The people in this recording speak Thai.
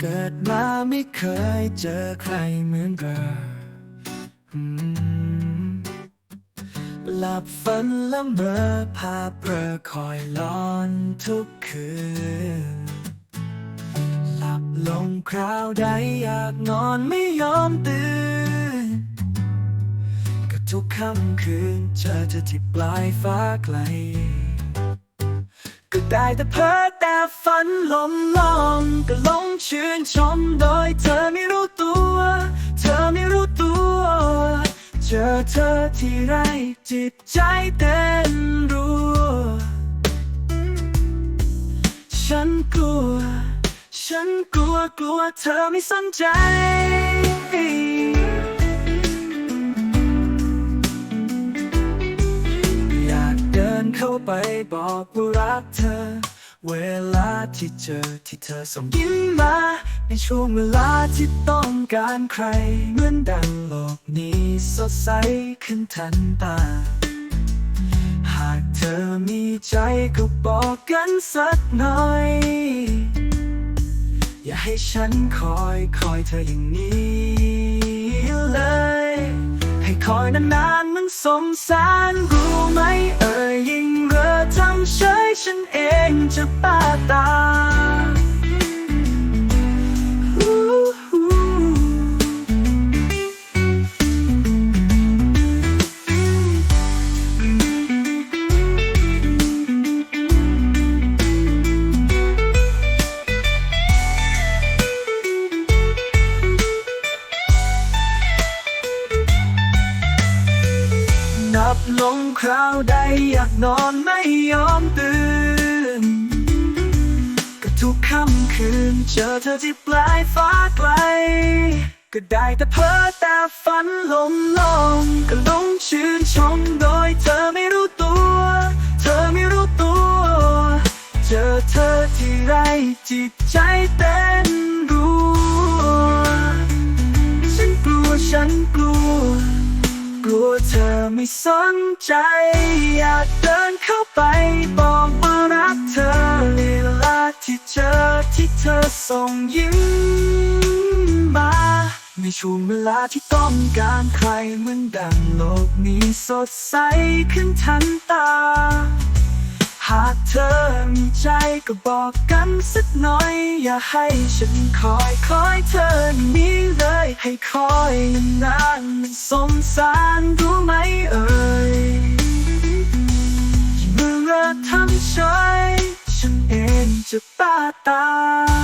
เกิดมาไม่เคยเจอใครเหมือนเธอหลับฝันละเมอภาพเรอคอยร้อนทุกคืน หลับลงคราวใดอยากนอนไม่ยอมตื่น ก็ทุกค่ำคืนเจอเธอที่ปลายฟ้าไกล ได้แต่เพ้อแต่ฝันลมลองก็หลงชื่นชมโดยเธอไม่รู้ตัว เธอไม่รู้ตัว เจอเธอที่ไรจิตใจเต้นรัว ฉันกลัว ฉันกลัวกลัวเธอไม่สนใจ บอกว่ารักเธอ เวลาที่เจอที่เธอส่งยิ้มมา ในช่วงเวลาที่ต้องการใคร เหมือนดังโลกนี้สดใสขึ้นทันตา หากเธอมีใจก็บอกกันสักหน่อย อย่าให้ฉันคอยคอยเธออย่างนี้เลยให้คอยนานๆมันสมสารรู้ไหมเอ่ยยิ่ง ทำเฉยฉันเองจะป้าตา นับลงคราวใดอยากนอนไม่ยอมตื่น ก็ทุกค่ำคืนเจอเธอที่ปลายฟ้าไกล ก็ได้แต่เพ้อแต่ฝันลมลงก็หลงชื่นชมโดยเธอไม่รู้ตัว เธอไม่รู้ตัว เจอเธอที่ไรจิตใจเต้น กลัวเธอไม่สนใจ อยากเดินเข้าไปบอกว่ารักเธอเวลาที่เจอที่เธอส่งยิ้มมาในช่วงเวลาที่ต้องการใครเหมือนดังโลกนี้สดใสขึ้นทันตา ใจก็บอกกันสักหน่อย อย่าให้ฉันคอยคอยเธอนี้เลย ให้คอยนานๆมันสงสารรู้ไหมเอ่ยเมื่อเราทำช้อยฉันเองจะป้าตา